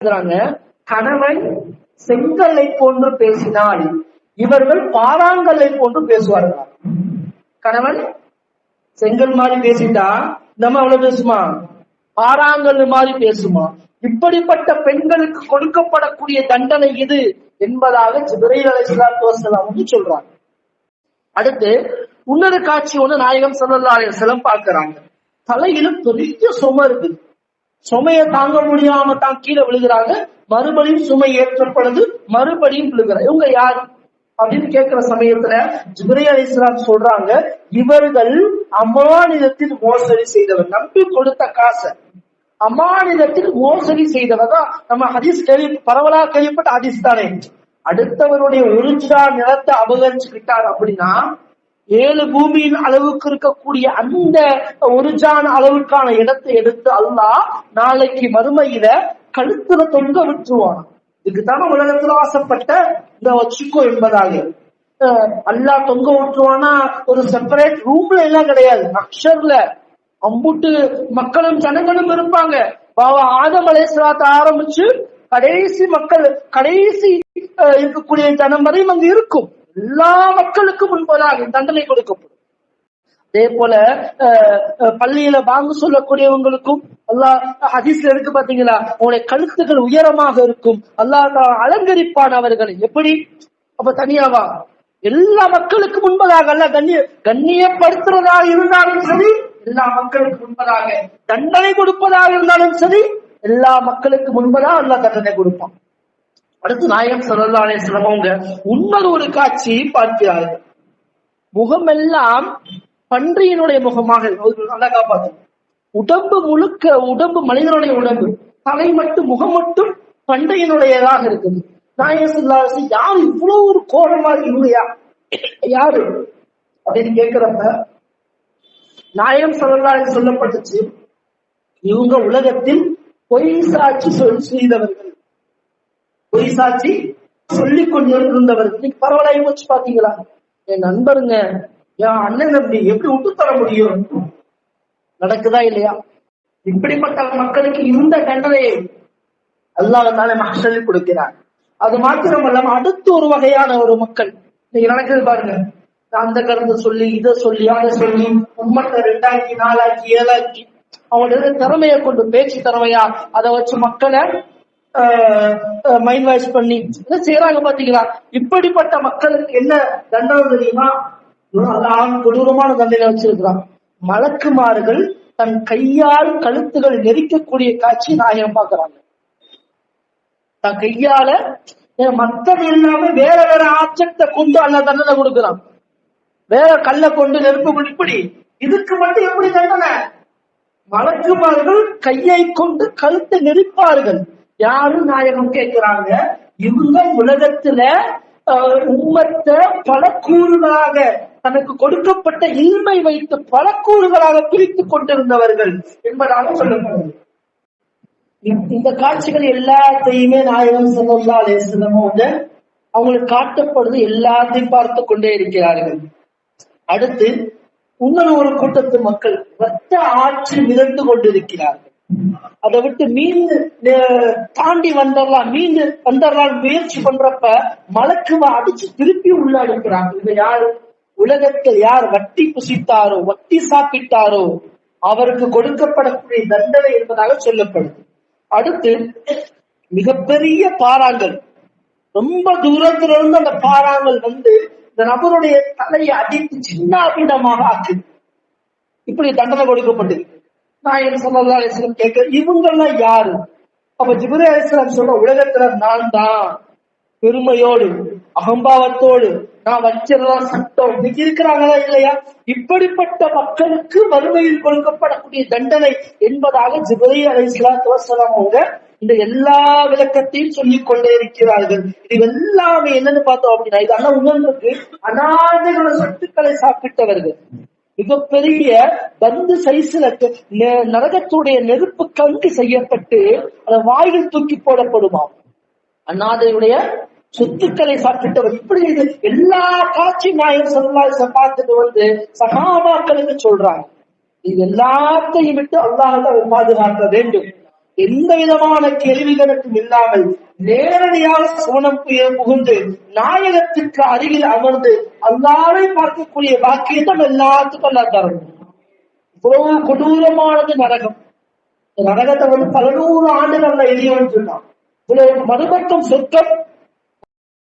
எழுதுறாங்க கணவன் செங்கல்லை போன்று பேசினால் இவர்கள் பாறாங்கல்லை போன்று பேசுவார்கள்? கணவன் செங்கல் மாதிரி பேசிட்டா? நம்ம அவ்வளவு பேசுமா? பாறாங்கல் மாதிரி பேசுமா? இப்படிப்பட்ட பெண்களுக்கு கொடுக்கப்படக்கூடிய தண்டனை இது என்பதாக ஜிப்ரீல் அலைஹிஸ்ஸலாத்து வஸலாம் வந்து சொல்றாங்க. அடுத்து இன்னொரு காட்சி ஒண்ணு நாயகம் ஸல்லல்லாஹு அலைஹி பார்க்கிறாங்க. தலையிலும் தலையில பெரிய சுமை இருக்குது. சுமையை தாங்க முடியாம தான் கீழே விழுகிறாங்க. மறுபடியும் சுமை ஏற்றப்படுது. மறுபடியும் விழுகிறாங்க. இவங்க யார்? அப்படின்னு கேட்கிற சமயத்துல ஜிப்ரி அலிஸ்லாம் சொல்றாங்க இவர்கள் அமானிதத்தில் மோசடி செய்தவர். நம்பி கொடுத்த காசை அமானிதத்தில் மோசடி செய்தவர் தான். நம்ம ஹதீஸ் கேள்வி பரவலா கேள்விப்பட்ட ஹதீஸ் தானே. அடுத்தவருடைய ஒரிஜினா நிலத்தை அபகரிச்சுக்கிட்டார் அப்படின்னா ஏழு பூமியின் அளவுக்கு இருக்கக்கூடிய அந்த ஒருஜான அளவுக்கான இடத்தை எடுத்து அல்லாஹ் நாளைக்கு மறுமையில கழுத்துல தொங்க விட்டுருவான். இதுக்குதான் உலகத்துல ஆசைப்பட்ட இந்த வச்சுக்கோ என்பதாக. அஹ் அல்லாஹ் தொங்க விட்டுருவானா? ஒரு செப்பரேட் ரூம்ல எல்லாம் கிடையாது. அக்ஷர்ல அம்புட்டு மக்களும் ஜனங்களும் இருப்பாங்க. பாபா ஆதம் அலேஸ்வராத்த ஆரம்பிச்சு கடைசி மக்கள் கடைசி அஹ், இருக்கக்கூடிய ஜனம் வரையும் அங்க இருக்கும். எல்லா மக்களுக்கும் முன்பதாக தண்டனை கொடுக்கப்படும். அதே போல அஹ், பள்ளியில பாங்கு சொல்லக்கூடியவங்களுக்கும் அல்லாஹ் ஹதீஸ்ல இருக்கு பாத்தீங்களா? உங்களுடைய கழுத்துகள் உயரமாக இருக்கும். அல்லாஹ் அலங்கரிப்பான் அவர்களை. எப்படி? அப்ப தனியாவா? எல்லா மக்களுக்கு முன்பதாக அல்ல கண்ணிய கண்ணியப்படுத்துறதாக இருந்தாலும் சரி எல்லா மக்களுக்கு முன்பதாக தண்டனை கொடுப்பதாக இருந்தாலும் சரி எல்லா மக்களுக்கு முன்பதாக அல்லாஹ் தண்டனை கொடுப்பான். அடுத்து நாயகம் ஸல்லல்லாஹு அலைஹி வஸல்லம் அவங்க இன்னொரு ஒரு காட்சியை பார்க்கிறார்கள் முகமெல்லாம் பன்றியினுடைய முகமாக அழகா நல்லா உடம்பு முழுக்க உடம்பு மனிதனுடைய உடம்பு. தலை மட்டும் முகம் மட்டும் பன்றியினுடையதாக இருக்குது. நாயகம் ஸல்லல்லாஹு அலைஹி இவ்வளவு ஒரு கோரமா இல்லையா யா- யாரு? அப்படின்னு கேட்கிறப்ப நாயகம் ஸல்லல்லாஹு சொல்லப்பட்டுச்சு இவங்க உலகத்தில் பொய் சாட்சி சொல் செய்தவர்கள். பொய் சாட்சி சொல்லிக் கொண்டிருந்தவர். இன்னைக்கு பரவாயில்ல வச்சு பாத்தீங்களா என் நண்பருங்க என் அண்ணன் அப்படி எப்படி விட்டு தர முடியும்? நடக்குதா இல்லையா? இப்படிப்பட்ட மக்களுக்கு இந்த தண்டனையை அல்லாஹ் மகசலில் கொடுக்கிறார். அது மாத்திரம் இல்லாம அடுத்து ஒரு வகையான ஒரு மக்கள். இன்னைக்கு நடக்குது பாருங்க. அந்த கருத்தை சொல்லி இதை சொல்லி அதை சொல்லி உம்மத்தை ரெண்டாக்கி நாலாக்கி ஏழாக்கி அவங்களோட திறமையை கொண்டு பேச்சு திறமையா அதை வச்சு மக்களை மைண்ட் வாய்ஸ் பண்ணி செய்யறாங்க பாத்தீங்களா? இப்படிப்பட்ட மக்களுக்கு என்ன தண்டனை தெரியுமா? அல்லாஹ் கொடூரமான தண்டனை வச்சிருக்கிறான். மலக்குமார்கள் தன் கையால் கழுத்துகள் நெரிக்கக்கூடிய காட்சி நாயகம் பாக்குறாங்க தன் கையால ஏன் மத்தது எல்லாமே வேற வேற ஆப்ஜெக்ட கொண்டு அல்ல தண்டனை கொடுக்கிறான். வேற கல்ல கொண்டு நெருப்பு கொண்டு இப்படி. இதுக்கு மட்டும் எப்படி தண்டனை? மலக்குமார்கள் கையை கொண்டு கழுத்தை நெரிப்பார்கள். யாரும் நாயகம் கேட்கிறாங்க? இவங்க உலகத்துல அஹ், உம்மத்தை பல கூறுகளாக தனக்கு கொடுக்கப்பட்ட இன்மை வைத்து பல கூறுகளாக பிரித்துக் கொண்டிருந்தவர்கள் என்பதாக சொல்லப்படுது இந்த- இந்த காட்சிகள் எல்லாத்தையுமே நாயகம் ஸல்லல்லாஹு அலைஹி வந்து அவங்களுக்கு காட்டப்படுது எல்லாத்தையும் பார்த்து கொண்டே இருக்கிறார்கள். அடுத்து இன்னொரு ஒரு கூட்டத்து மக்கள் ரத்த ஆட்சி மிதந்து கொண்டிருக்கிறார்கள். அதை விட்டு மீண்டு தாண்டி வந்துடலாம் மீண்டு வந்துடலாம் முயற்சி பண்றப்ப மலக்குவ அடிச்சு திருப்பி உள்ள அனுப்புறாங்க. இது யாரு உலகத்தில் யார் வட்டி புசித்தாரோ வட்டி சாப்பிட்டாரோ அவருக்கு கொடுக்கப்படக்கூடிய தண்டனை என்பதாக சொல்லப்படுது. அடுத்து மிகப்பெரிய பாறாங்கல். ரொம்ப தூரத்துல இருந்து அந்த பாறாங்கல் வந்து இந்த நபருடைய தலையை அடித்து சின்ன அபிடமாக ஆக்குது. இப்படி தண்டனை கொடுக்கப்பட்டிருக்கு. நாயன் சல்லா அலிஸ்லம் கேட்க இவங்கெல்லாம் யாரு? அப்ப ஜிபுரி அலிஸ்லாம் சொல்ற உலகத்துல நான் தான் பெருமையோடு அகம்பாவத்தோடு நான் வச்சிடலாம் சட்டம் இன்னைக்கு இருக்கிறாங்களா இல்லையா? இப்படிப்பட்ட மக்களுக்கு வறுமையில் கொடுக்கப்படக்கூடிய தண்டனை என்பதாக ஜிபுரை அலை இஸ்லாத்து வசலாம் அவங்க இந்த எல்லா விளக்கத்தையும் சொல்லிக் கொண்டே இருக்கிறார்கள். இது எல்லாமே என்னன்னு பார்த்தோம் அப்படின்னா இது அண்ணா உணர்ந்துக்கு அநாதைகளோட சொத்துக்களை சாப்பிட்டவர்கள். மிகப்பெரிய பந்து சைஸ்ல நரகத்துடைய நெருப்பு கங்கு செய்யப்பட்டு அதை வாயில் தூக்கி போடப்படுமாம் அண்ணாதையுடைய சொத்துக்களை சாப்பிட்டவர். இப்படி இது எல்லா காட்சி நாயகம் சொல்லா பார்த்துட்டு வந்து சகாபாக்களுக்கு சொல்றாங்க. இது எல்லாத்தையும் விட்டு அல்லாஹ் பாதுகாக்க வேண்டும். எந்த விதமான கேள்விகளுக்கும் இல்லாமல் நேரடியாக சோனம் புயல் புகுந்து நாயகத்திற்கு அருகில் அமர்ந்து அல்லாவை பார்க்கக்கூடிய பாக்கியத்தை எல்லாத்துக்கும் அல்லா தரணும். இவ்வளவு கொடூரமானது நரகம். இந்த நரகத்தை வந்து பல நூறு ஆண்டுகள்ல எரியவன் சொன்னான். இவ்வளவு மறுபக்கம் சொர்க்கம்